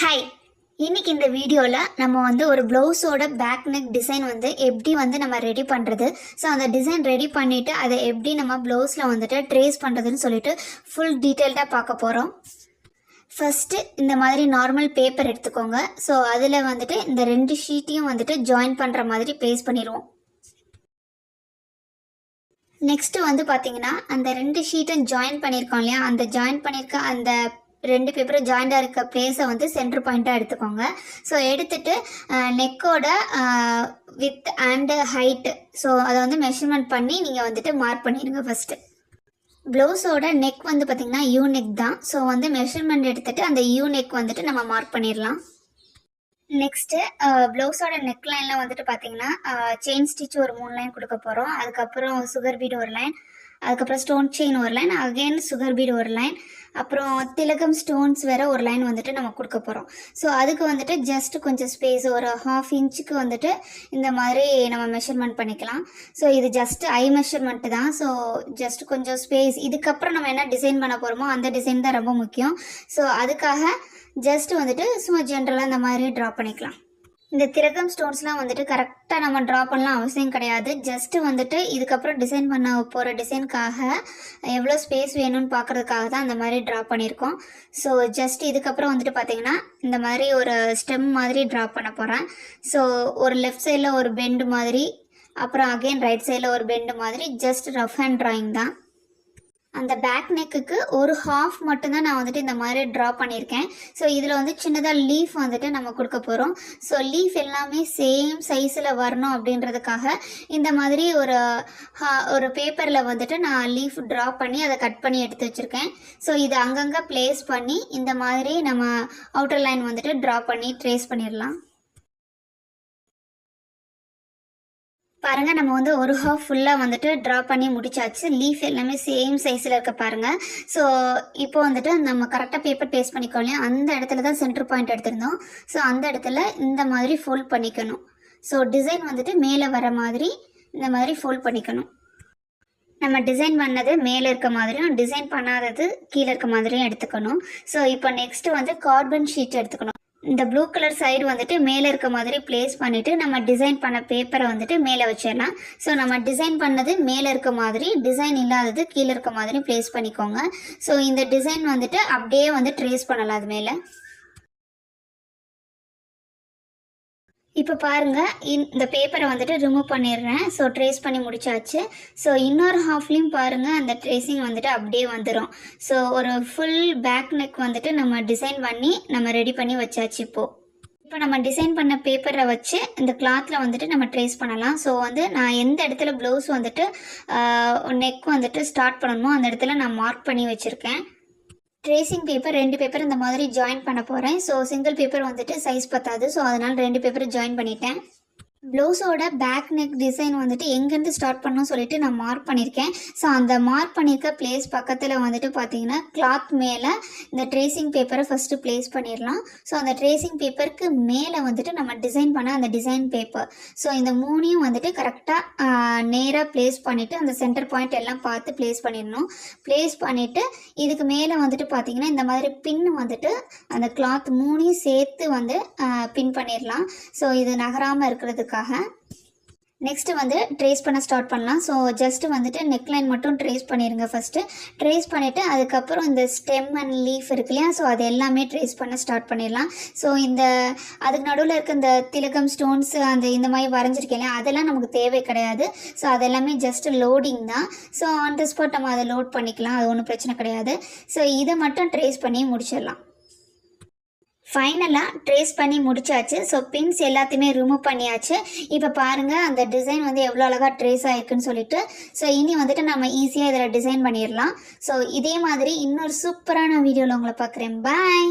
Hi இன்னைக்கு இந்த வீடியோவில் நம்ம வந்து ஒரு ப்ளவுஸோட பேக் நெக் டிசைன் வந்து எப்படி வந்து நம்ம ரெடி பண்ணுறது ஸோ அந்த டிசைன் ரெடி பண்ணிவிட்டு அதை எப்படி நம்ம ப்ளவுஸில் வந்துட்டு ட்ரேஸ் பண்ணுறதுன்னு சொல்லிட்டு ஃபுல் டீட்டெயில்டாக பார்க்க போகிறோம் ஃபஸ்ட்டு இந்த மாதிரி நார்மல் பேப்பர் எடுத்துக்கோங்க. ஸோ அதில் வந்துட்டு இந்த ரெண்டு ஷீட்டையும் வந்துட்டு ஜாயின் பண்ணுற மாதிரி ப்ளேஸ் பண்ணிடுவோம். நெக்ஸ்ட்டு வந்து பார்த்தீங்கன்னா அந்த ரெண்டு ஷீட்டும் ஜாயின் பண்ணியிருக்கோம் இல்லையா? அந்த ஜாயின் பண்ணியிருக்க அந்த ரெண்டு பேப்பரும் ஜாயிண்டாக இருக்க பிளேஸை வந்து சென்டர் பாயிண்ட்டாக எடுத்துக்கோங்க. ஸோ எடுத்துட்டு நெக்கோட வித் அண்டு ஹைட்டு ஸோ அதை வந்து மெஷர்மெண்ட் பண்ணி நீங்கள் வந்துட்டு மார்க் பண்ணிடுங்க ஃபஸ்ட்டு ப்ளவுஸோட நெக் வந்து பார்த்திங்கன்னா யூ நெக் தான். ஸோ வந்து மெஷர்மெண்ட் எடுத்துட்டு அந்த யூ நெக் வந்துட்டு நம்ம மார்க் பண்ணிடலாம். நெக்ஸ்ட்டு ப்ளவுஸோட நெக் லைனில் வந்துட்டு பார்த்தீங்கன்னா செயின் ஸ்டிச் ஒரு மூணு லைன் கொடுக்க போகிறோம் அதுக்கப்புறம் சுகர் பீட் ஒரு லைன் அதுக்கப்புறம் ஸ்டோன் செயின் ஒரு லைன் அகைன் சுகர் பீட் ஒரு லைன் அப்புறம் திலகம் ஸ்டோன்ஸ் வேற ஒரு லைன் வந்துட்டு நம்ம கொடுக்க போகிறோம் ஸோ அதுக்கு வந்துட்டு ஜஸ்ட் கொஞ்சம் ஸ்பேஸ் ஒரு ஹாஃப் இன்ச்சுக்கு வந்துட்டு இந்த மாதிரி நம்ம மெஷர்மெண்ட் பண்ணிக்கலாம். ஸோ இது ஜஸ்ட் ஐ மெஷர்மெண்ட் தான். ஸோ ஜஸ்ட் கொஞ்சம் ஸ்பேஸ் இதுக்கப்புறம் நம்ம என்ன டிசைன் பண்ண போகிறோமோ அந்த டிசைன் தான் ரொம்ப முக்கியம். ஸோ அதுக்காக ஜஸ்ட் வந்துட்டு சும்மா ஜென்ரலாக இந்த மாதிரி ட்ரா பண்ணிக்கலாம். இந்த திரகம் ஸ்டோன்ஸ்லாம் வந்துட்டு கரெக்டாக நம்ம ட்ரா பண்ணலாம் அவசியம் கிடையாது. ஜஸ்ட்டு வந்துட்டு இதுக்கப்புறம் டிசைன் பண்ண போகிற டிசைனுக்காக எவ்வளோ ஸ்பேஸ் வேணும்னு பார்க்கறதுக்காக தான் அந்த மாதிரி ட்ரா பண்ணியிருக்கோம். ஸோ ஜஸ்ட் இதுக்கப்புறம் வந்துட்டு பார்த்தீங்கன்னா இந்த மாதிரி ஒரு ஸ்டெம் மாதிரி ட்ரா பண்ண போகிறேன் ஸோ ஒரு லெஃப்ட் சைடில் ஒரு பெண்டு மாதிரி அப்புறம் அகைன் ரைட் சைடில் ஒரு பெண்டு மாதிரி ஜஸ்ட் ரஃப் ஹேண்ட் ட்ராயிங் தான். அந்த பேக் நெக்குக்கு ஒரு ஹாஃப் மட்டும்தான் நான் வந்துட்டு இந்த மாதிரி ட்ரா பண்ணியிருக்கேன். ஸோ இதில் வந்து சின்னதாக லீஃப் வந்துட்டு நம்ம கொடுக்க போகிறோம் ஸோ லீஃப் எல்லாமே சேம் சைஸில் வரணும் அப்படின்றதுக்காக இந்த மாதிரி ஒரு ஒரு பேப்பரில் வந்துட்டு நான் லீஃப் ட்ரா பண்ணி அதை கட் பண்ணி எடுத்து வச்சுருக்கேன். ஸோ இதை அங்கங்கே ப்ளேஸ் பண்ணி இந்த மாதிரி நம்ம அவுட்டர் லைன் வந்துட்டு ட்ரா பண்ணி ட்ரேஸ் பண்ணிடலாம். பாருங்க நம்ம வந்து ஒரு ஹாஃப் ஃபுல்லாக வந்துட்டு ட்ரா பண்ணி முடிச்சாச்சு. லீஃப் எல்லாமே சேம் சைஸில் இருக்க பாருங்க. ஸோ இப்போ வந்துட்டு நம்ம கரெக்டாக பேப்பர் பேஸ்ட் பண்ணிக்கோ இல்லையா? அந்த இடத்துல தான் சென்டர் பாயிண்ட் எடுத்திருந்தோம். ஸோ அந்த இடத்துல இந்த மாதிரி ஃபோல்ட் பண்ணிக்கணும். ஸோ டிசைன் வந்துட்டு மேலே வர மாதிரி இந்த மாதிரி ஃபோல்ட் பண்ணிக்கணும். நம்ம டிசைன் பண்ணது மேலே இருக்க மாதிரியும் டிசைன் பண்ணாதது கீழே இருக்க மாதிரியும் எடுத்துக்கணும். ஸோ இப்போ நெக்ஸ்ட்டு வந்து கார்பன் ஷீட் எடுத்துக்கணும். இந்த ப்ளூ கலர் சைடு வந்துட்டு மேலே இருக்க மாதிரி ப்ளேஸ் பண்ணிவிட்டு நம்ம டிசைன் பண்ண பேப்பரை வந்துட்டு மேலே வச்சிடலாம். ஸோ நம்ம டிசைன் பண்ணது மேலே இருக்க மாதிரி டிசைன் இல்லாதது கீழே இருக்க மாதிரி ப்ளேஸ் பண்ணிக்கோங்க. ஸோ இந்த டிசைன் வந்துட்டு அப்படியே வந்து ட்ரேஸ் பண்ணலாம் அது மேலே. இப்போ பாருங்க இந்த- பேப்பரை வந்துட்டு ரிமூவ் பண்ணிடுறேன். ஸோ ட்ரேஸ் பண்ணி முடிச்சாச்சு. ஸோ இன்னொரு ஹாஃப்லேயும் பாருங்க அந்த ட்ரேசிங் வந்துட்டு அப்படியே வந்துடும் ஸோ ஒரு ஃபுல் பேக் நெக் வந்துட்டு நம்ம டிசைன் பண்ணி நம்ம ரெடி பண்ணி வச்சாச்சு இப்போ. இப்போ நம்ம டிசைன் பண்ண பேப்பரை வச்சு இந்த கிளாத்தில் வந்துட்டு நம்ம ட்ரேஸ் பண்ணலாம். ஸோ வந்து நான் எந்த இடத்துல ப்ளவுஸ் வந்துட்டு நெக் வந்துட்டு ஸ்டார்ட் பண்ணணுமோ அந்த இடத்துல நான் மார்க் பண்ணி வச்சுருக்கேன். ட்ரேசிங் பேப்பர் ரெண்டு பேப்பர் இந்த மாதிரி ஜாயின் பண்ண போகிறேன் ஸோ சிங்கிள் பேப்பர் வந்துட்டு சைஸ் பத்தாது. ஸோ அதனால் ரெண்டு பேப்பர் ஜாயின் பண்ணிட்டேன். ப்ளவுஸோட பேக் நெக் டிசைன் வந்துட்டு எங்கேருந்து ஸ்டார்ட் பண்ணணும் சொல்லிட்டு நான் மார்க் பண்ணியிருக்கேன். ஸோ அந்த மார்க் பண்ணியிருக்க பிளேஸ் பக்கத்தில் வந்துட்டு பார்த்தீங்கன்னா கிளாத் மேலே இந்த ட்ரேசிங் பேப்பரை ஃபஸ்ட்டு ப்ளேஸ் பண்ணிடலாம். ஸோ அந்த ட்ரேசிங் பேப்பருக்கு மேலே வந்துட்டு நம்ம டிசைன் பண்ண அந்த டிசைன் பேப்பர் ஸோ இந்த மூணையும் வந்துட்டு கரெக்டாக நேராக ப்ளேஸ் பண்ணிவிட்டு அந்த சென்டர் பாயிண்ட் எல்லாம் பார்த்து ப்ளேஸ் பண்ணிடணும். ப்ளேஸ் பண்ணிவிட்டு இதுக்கு மேலே வந்துட்டு பார்த்தீங்கன்னா இந்த மாதிரி பின் வந்துட்டு அந்த கிளாத் மூணையும் சேர்த்து வந்து பின் பண்ணிடலாம். ஸோ இது நகராமல் இருக்கிறதுக்காக நெக்ஸ்ட் வந்து ட்ரேஸ் பண்ண ஸ்டார்ட் பண்ணலாம். ஸோ ஜஸ்ட் வந்துட்டு நெக்லைன் மட்டும் ட்ரேஸ் பண்ணிடுங்க ஃபஸ்ட்டு ட்ரேஸ் பண்ணிவிட்டு அதுக்கப்புறம் இந்த ஸ்டெம் அண்ட் லீஃப் இருக்கு இல்லையா? ஸோ அது எல்லாமே ட்ரேஸ் பண்ண ஸ்டார்ட் பண்ணிடலாம். ஸோ இந்த அதுக்கு நடுவில் இருக்க இந்த திலகம் ஸ்டோன்ஸ் அந்த இந்த மாதிரி வரைஞ்சிருக்கேன் இல்லையா? அதெல்லாம் நமக்கு தேவை கிடையாது. ஸோ அது எல்லாமே ஜஸ்ட் லோடிங் தான். ஸோ ஆன் த ஸ்பாட் நம்ம அதை லோட் பண்ணிக்கலாம். அது ஒன்றும் பிரச்சனை கிடையாது. ஸோ இதை மட்டும் ட்ரேஸ் பண்ணி முடிச்சிடலாம். ஃபைனலாக ட்ரேஸ் பண்ணி முடிச்சாச்சு. ஸோ பின்ஸ் எல்லாத்தையுமே ரிமூவ் பண்ணியாச்சு. இப்போ பாருங்கள் அந்த டிசைன் வந்து எவ்வளோ அழகாக ட்ரேஸ் ஆகிருக்குன்னு சொல்லிட்டு. ஸோ இனி வந்துட்டு நம்ம ஈஸியாக இதில் டிசைன் பண்ணிடலாம். ஸோ இதே மாதிரி இன்னொரு சூப்பரான வீடியோவில் உங்களை பார்க்குறேன். பாய்